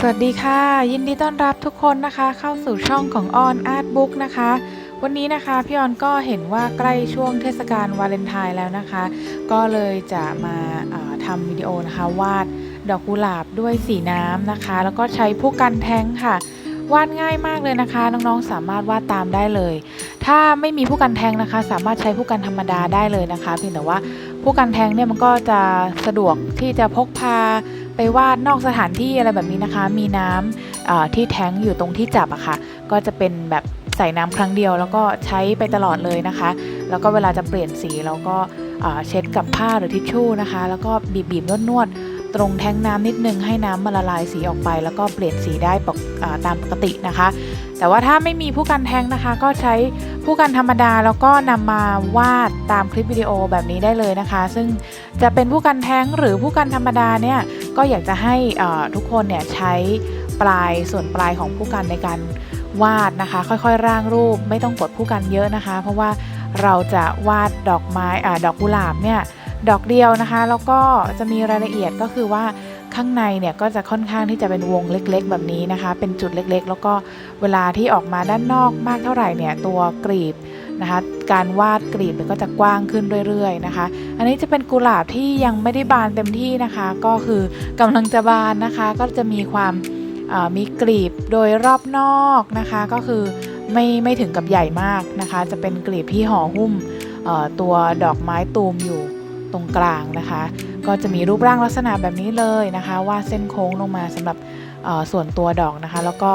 สวัสดีค่ะ ยินดีต้อนรับทุกคนนะคะ เข้าสู่ช่องของออนอาร์ตบุ๊กนะคะ วันนี้นะคะพี่ออนก็เห็นว่าใกล้ช่วงเทศกาลวาเลนไทน์แล้วนะคะ ก็เลยจะมาทำวิดีโอนะคะวาดดอกกุหลาบด้วยสีน้ำนะคะ แล้วก็ใช้ผู้กันแท้งค่ะ วาดง่ายมากเลยนะคะ น้องๆสามารถวาดตามได้เลย ถ้าไม่มีผู้กันแทงนะคะ สามารถใช้ผู้กันธรรมดาได้เลยนะคะ เพียงแต่ว่าผู้กันแทงเนี่ยมันก็จะสะดวกที่จะพกพาไปวาดนอกสถานที่อะไรแบบนี้นะคะ มีน้ำที่แทงอยู่ตรงที่จับอะค่ะ ก็จะเป็นแบบใส่น้ำครั้งเดียว แล้วก็ใช้ไปตลอดเลยนะคะ แล้วก็เวลาจะเปลี่ยนสีเราก็เอ่อเช็ดกับผ้าหรือทิชชู่นะคะ แล้วก็บีบๆนวดๆ ตรงแท้งน้ำนิดนึงให้น้ำมันละลายสีออกไป แล้วก็เปลี่ยนสีได้ปกตามปกตินะคะ แต่ว่าถ้าไม่มีผู้กันแท้งนะคะ ก็ใช้ผู้กันธรรมดาแล้วก็นำมาวาดตามคลิปวิดีโอแบบนี้ได้เลยนะคะ ซึ่งจะเป็นผู้กันแท้งหรือผู้กันธรรมดาเนี่ยก็อยากจะให้ทุกคนเนี่ยใช้ปลายส่วนปลายของผู้กันในการวาดนะคะ ค่อยๆ ร่างรูปไม่ต้องกดผู้กันเยอะนะคะ เพราะว่าเราจะวาดดอกไม้อ่าดอกกุหลาบเนี่ย ดอกเดียวนะคะ แล้วก็จะมีรายละเอียดก็คือว่าข้างในเนี่ยก็จะค่อนข้างที่จะเป็นวงเล็ก ๆ แบบนี้นะคะ เป็นจุดเล็กๆ แล้วก็เวลาที่ออกมาด้านนอกมากเท่าไหร่เนี่ยตัวกรีบนะคะการวาดกรีบมันก็จะกว้างขึ้นเรื่อยๆนะคะ อันนี้จะเป็นกุหลาบที่ยังไม่ได้บานเต็มที่นะคะ ก็คือกำลังจะบานนะคะ ก็จะมีความมีกลีบโดยรอบนอกนะคะ ก็คือไม่ไม่ถึงกับใหญ่มากนะคะ จะเป็นกลีบที่ห่อหุ้มตัวดอกไม้ตูมอยู่ รงกลางนะคะ ก็จะมีรูปร่างลักษณะแบบนี้เลยนะคะวาดเส้นโค้งลงมาสำหรับส่วนตัวดอกนะคะ แล้วก็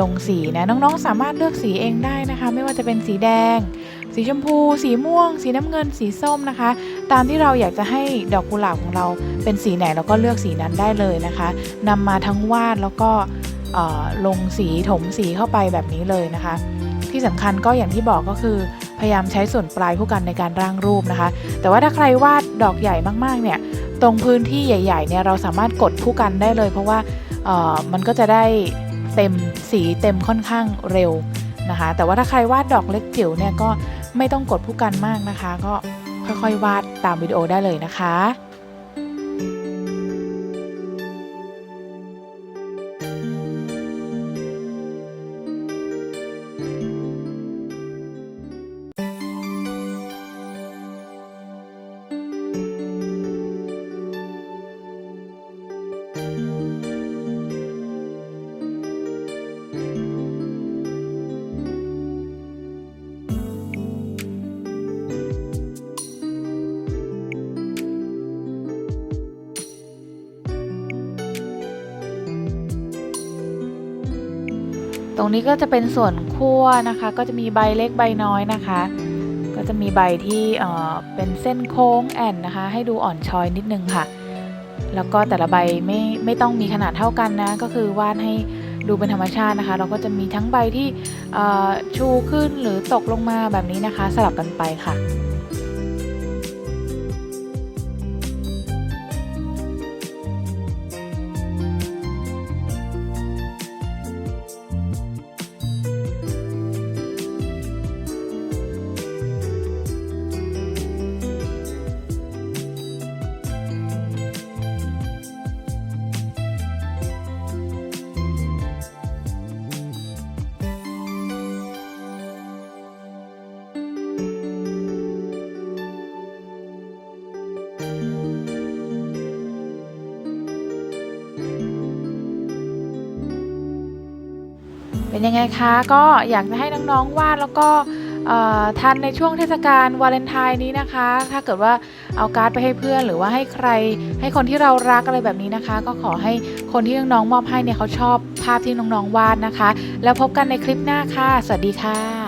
ลงสีนะน้องๆ สามารถเลือกสีเองได้นะคะ ไม่ว่าจะเป็นสีแดง สีชมพู สีม่วง สีน้ำเงิน สีส้มนะคะ ตามที่เราอยากจะให้ดอกกุหลาบของเราเป็นสีไหนเราก็เลือกสีนั้นได้เลยนะคะนำมาทั้งวาดแล้วก็ลงสีถมสีเข้าไปแบบนี้เลยนะคะ ที่สำคัญก็อย่างที่บอกก็คือ พยายามใช้ส่วนปลายคู่กันในการร่างรูปนะคะ แต่ว่าถ้าใครวาดดอกใหญ่มากๆเนี่ยตรงพื้นที่ใหญ่ๆเนี่ยเราสามารถกดคู่กันได้เลย เพราะว่ามันก็จะได้เต็มสีเต็มค่อนข้างเร็วนะคะ แต่ว่าถ้าใครวาดดอกเล็กจิ๋วเนี่ยก็ไม่ต้องกดผู้กันมากนะคะ ก็ค่อยๆวาดตามวิดีโอได้เลยนะคะ รงนี้ก็จะเป็นส่วนคั่วนะคะ ก็จะมีใบเล็กใบน้อยนะคะ ก็จะมีใบที่เอ่อเป็นเส้นโค้งแอนนะคะ ให้ดูอ่อนช้อยนิดนึงค่ะ แล้วก็แต่ละใบไม่ไม่ต้องมีขนาดเท่ากันนะ ก็คือวาดให้ดูเป็นธรรมชาตินะคะ เราก็จะมีทั้งใบที่ชูขึ้นหรือตกลงมาแบบนี้นะคะ สลับกันไปค่ะ เป็นยังไงคะก็อยากจะให้น้องๆวาดแล้วก็ทันในช่วงเทศกาลวาเลนไทน์นี้นะคะ ถ้าเกิดว่าเอาการ์ดไปให้เพื่อนหรือว่าให้ใคร ให้คนที่เรารักอะไรแบบนี้นะคะ ก็ขอให้คนที่น้องๆมอบให้เนี่ยเขาชอบภาพที่น้องๆวาดนะคะ แล้วพบกันในคลิปหน้าค่ะ สวัสดีค่ะ